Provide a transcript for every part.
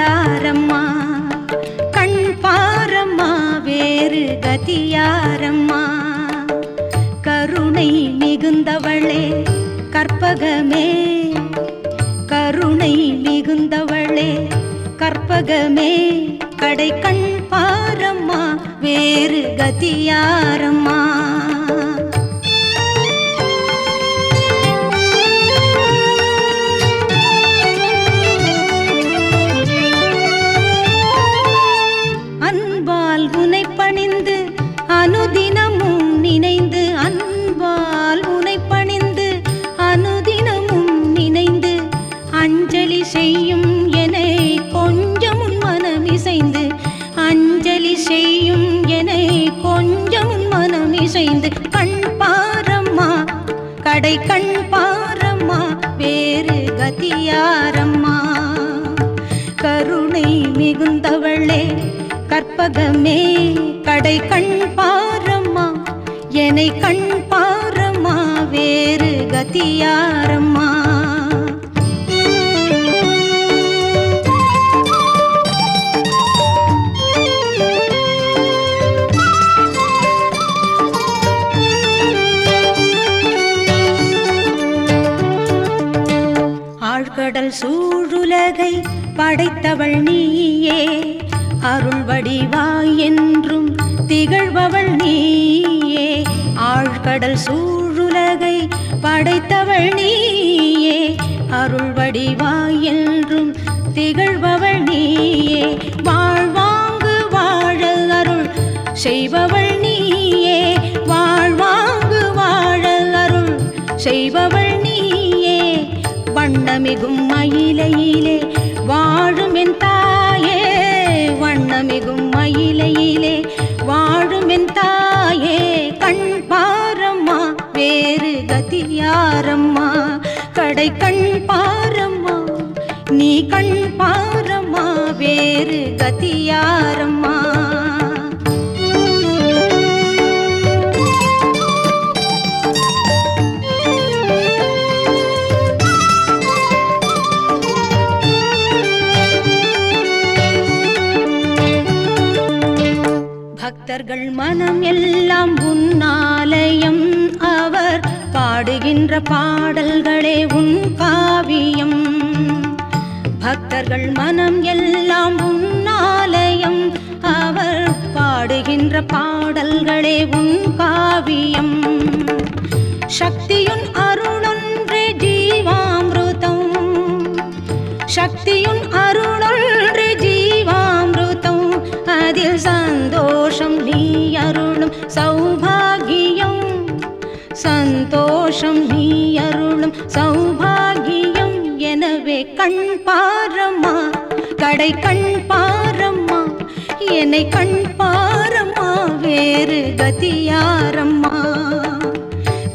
கதியாரம்மா. கண் பாரம்மா வேறு கதியாரம்மா. கருணை மிகுந்தவளே கற்பகமே. கருணை மிகுந்தவளே கற்பகமே. கடை கண் பாரம்மா வேறு கதியாரம்மா. கண் பாரம்மா கடை கண் பாரம்மா வேறு கதியாரம்மா. கருணை மிகுந்தவளே கற்பகமே கடை கண் பாரம்மா என்னை கண் பாரம்மா வேறு கதியாரம்மா. சூழுலகை படைத்தவள் நீயே. அருள் வடிவாய் என்றும் திகழ்பவள் நீயே. ஆழ்கடல் சூழுலகை படைத்தவள் நீயே. அருள் வடிவாய் என்றும் திகழ்பவள் நீயே. வாழ்வாங்கு வாழ அருள் செய்பவள் நீயே. வாழ்வாங்கு வாழ அருள் செய்பவள் நீயே. வண்ணமிகும் மயிலையிலே வாழும் என் தாயே. வண்ணமிகும் மயிலையிலே வாழும் என் தாயே. கண் பாரம்மா வேறு கதி யாரம்மா. கடை கண் பாரம்மா நீ கண் பாரம்மா வேறு கதி யாரம்மா. அவர்கள் மனம் எல்லாம் உன்னாலயம் அவர் பாடுகின்ற பாடல்களே உன் காவியம். பக்தர்கள் மனம் எல்லாம் உன்னாலயம் அவர் பாடுகின்ற பாடல்களே உன் காவியம். சக்தியுன் அருளொன்றே ஜீவாமிருதம். சக்தி சௌபாகியம் சந்தோஷம் நீ அருளும் சௌபாகியம். எனவே கண் பாரம்மா கடை கண் பாரம்மா என்னை கண் பாரம்மா வேறு கதியாரம்மா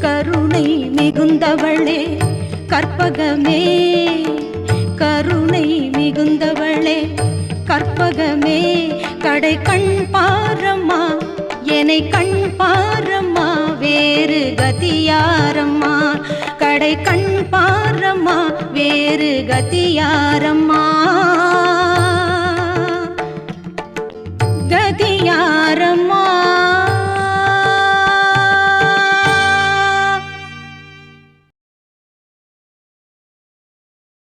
கருணை மிகுந்தவளே கற்பகமே. கருணை மிகுந்தவளே கற்பகமே. கடை கண் பாரம்மா என்னை கண் பாரம்மா வேறு கதியாரம்மா. கடை கண் பாரம்மா வேறு கதியாரம்மா.